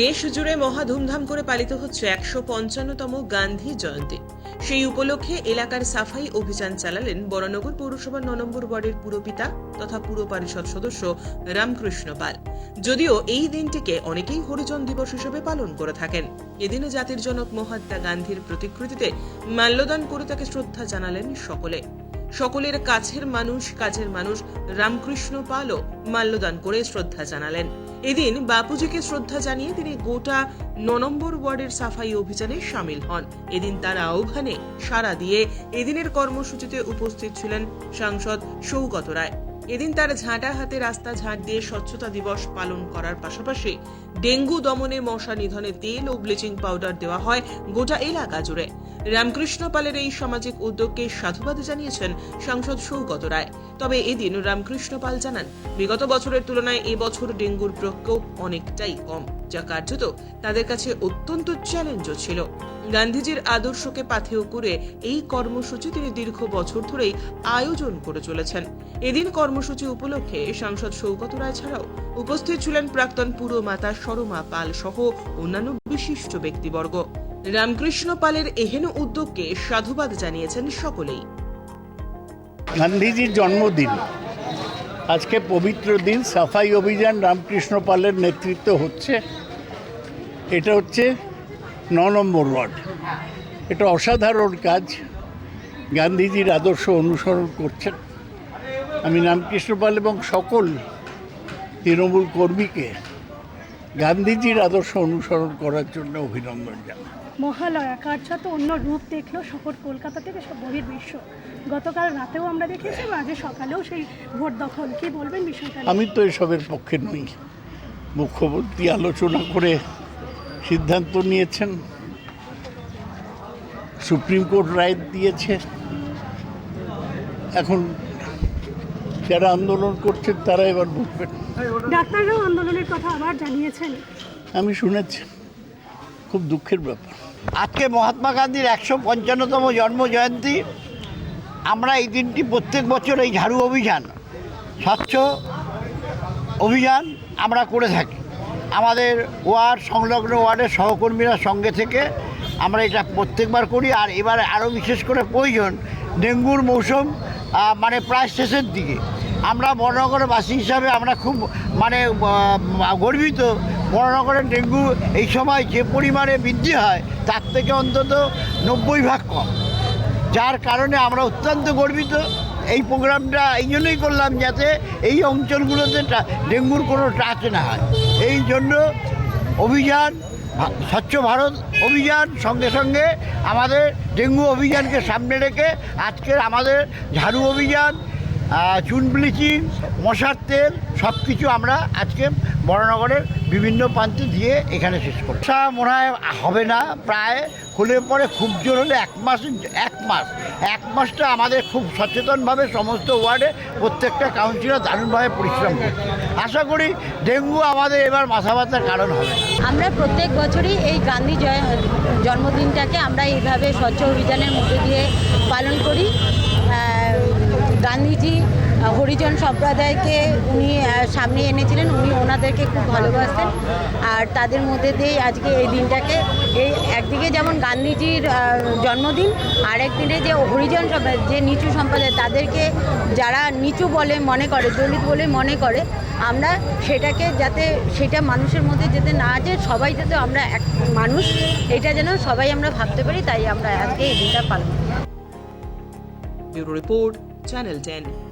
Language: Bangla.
দেশ জুড়ে মহা ধুমধাম করে পালিত হচ্ছে একশো পঞ্চান্নতম গান্ধী জয়ন্তী। সেই উপলক্ষে এলাকার সাফাই অভিযান চালালেন বরানগর পৌরসভার ন নম্বর ওয়ার্ডের পুরপিতা তথা পুর পরিষদ সদস্য রামকৃষ্ণ পাল। যদিও এই দিনটিকে অনেকেই হরিজন দিবস হিসেবে পালন করে থাকেন। এদিনে জাতির জনক মহাত্মা গান্ধীর প্রতিকৃতিতে মাল্যদান করে তাকে শ্রদ্ধা জানালেন সকলে। সকলের কাছের মানুষ কাছের মানুষ রামকৃষ্ণ পালও মাল্যদান করে শ্রদ্ধা জানালেন। এদিন বাপুজিকে শ্রদ্ধা জানিয়ে তিনি গোটা ন নম্বর ওয়ার্ডের সাফাই অভিযানে সামিল হন। এদিন তার আহ্বানে সাড়া দিয়ে এদিনের কর্মসূচিতে উপস্থিত ছিলেন সাংসদ সৌগত রায়। এদিন তার ঝাঁটা হাতে রাস্তা ঝাঁট দিয়ে স্বচ্ছতা দিবস পালন করার পাশাপাশি ডেঙ্গু দমনে মশা নিধনে তেল ও ব্লিচিং পাউডার দেওয়া হয় গোটা এলাকা জুড়ে। রামকৃষ্ণ পালের এই সামাজিক উদ্যোগকে সাধুবাদ জানিয়েছেন সাংসদ সৌগত রায়। তবে এদিন রামকৃষ্ণ পাল জানান, বিগত বছরের তুলনায় এবছর ডেঙ্গুর প্রকোপ অনেকটাই কম, যা কার্যত তাদের কাছে অত্যন্ত চ্যালেঞ্জও ছিল। গান্ধীজির আদর্শকে পাথেয় করে এই কর্মসূচি তিনি দীর্ঘ বছর ধরেই আয়োজন করে চলেছেন। এদিন কর্মসূচি উপলক্ষে সাংসদ সৌগত রায় ছাড়াও উপস্থিত ছিলেন প্রাক্তন পুরমাতা সরমা পাল সহ অন্যান্য বিশিষ্ট ব্যক্তিবর্গ। রামকৃষ্ণ পালের এহেন উদ্যোগকে সাধুবাদ জানিয়েছেন সকলেই। গান্ধীজির জন্মদিন। আজকে পবিত্র দিন, সাফাই অভিযান রামকৃষ্ণ পালের নেতৃত্ব হচ্ছে। এটা হচ্ছে ন নম্বর ওয়ার্ড। এটা অসাধারণ কাজ। গান্ধীজির আদর্শ অনুসরণ করছেন। আমি রামকৃষ্ণ পাল এবং সকল তৃণমূল কর্মীকে গান্ধীজির আদর্শ অনুসরণ করার জন্য অভিনন্দন জানাই। মহালয়া কার্যত অন্য রূপ দেখল শহর কলকাতা থেকে সব বহির্বিশ্ব। গতকাল রাতেও আমরা দেখেছি আজ সকালেও সেই ভোট দখল। কি বলবেন বিষয়টা আমি তো এসবের পক্ষে নই। মুখ্যমন্ত্রী আলোচনা করে সিদ্ধান্ত নিয়েছেন। সুপ্রিম কোর্ট রায় দিয়েছে। এখন যারা আন্দোলন করছেন তারা এবার বুঝবেন ডাক্তাররাও আন্দোলনের কথা আবার জানিয়েছেন। আমি শুনেছি। খুব দুঃখের ব্যাপার। আজকে মহাত্মা গান্ধীর একশো পঞ্চান্নতম জন্ম জয়ন্তী আমরা এই দিনটি প্রত্যেক বছর এই ঝাড়ু অভিযান স্বচ্ছ অভিযান আমরা করে থাকি। আমাদের ওয়ার্ড, সংলগ্ন ওয়ার্ডের সহকর্মীরা সঙ্গে থেকে আমরা এটা প্রত্যেকবার করি। আর এবারে আরও বিশেষ করে প্রয়োজন, ডেঙ্গুর মৌসুম মানে প্রায় শেষের দিকে। আমরা বড়নগরের বাসী হিসাবে আমরা খুব মানে গর্বিত। বড়নগরের ডেঙ্গু এই সময় যে পরিমাণে বৃদ্ধি হয়, তার থেকে অন্তত নব্বই ভাগ কম। যার কারণে আমরা অত্যন্ত গর্বিত। এই প্রোগ্রামটা এই জন্যই করলাম যাতে এই অঞ্চলগুলোতে ডেঙ্গুর কোনো টাচ না হয়। এই জন্য অভিযান স্বচ্ছ ভারত অভিযান সঙ্গে সঙ্গে আমাদের ডেঙ্গু অভিযানকে সামনে রেখে আজকের আমাদের ঝাড়ু অভিযান চুন ব্লিচিং, মশার তেল সব কিছু আমরা আজকে বড়নগরের বিভিন্ন প্রান্তে দিয়ে এখানে শেষ করি আশা মনে হয় হবে না, প্রায় হলে পরে খুব জোর হলে এক মাস এক মাস, এক মাসটা আমাদের খুব সচেতনভাবে সমস্ত ওয়ার্ডে প্রত্যেকটা কাউন্সিলর দারুণভাবে পরিশ্রম করছে। আশা করি ডেঙ্গু আমাদের এবার মাথা ব্যথার কারণ হবে আমরা প্রত্যেক বছরই এই গান্ধী জয়, জন্মদিনটাকে আমরা এইভাবে স্বচ্ছ অভিযানের মধ্যে দিয়ে পালন করি। গান্ধীজি হরিজন সম্প্রদায়কে উনি সামনে এনেছিলেন, উনি ওনাদেরকে খুব ভালোবাসতেন। আর তাদের মধ্যে দিয়েই আজকে এই দিনটাকে। এই একদিকে যেমন গান্ধীজির জন্মদিন আর একদিনে যে হরিজন সম্প্রদায়, যে নিচু সম্প্রদায়, তাদেরকে যারা নিচু বলে মনে করে, দলিত বলে মনে করে, আমরা সেটাকে যাতে, সেটা মানুষের মধ্যে যাতে না আছে সবাই যাতে আমরা এক মানুষ, এটা যেন সবাই আমরা ভাবতে পারি, তাই আমরা আজকে এই দিনটা পালন করি। Report Channel 10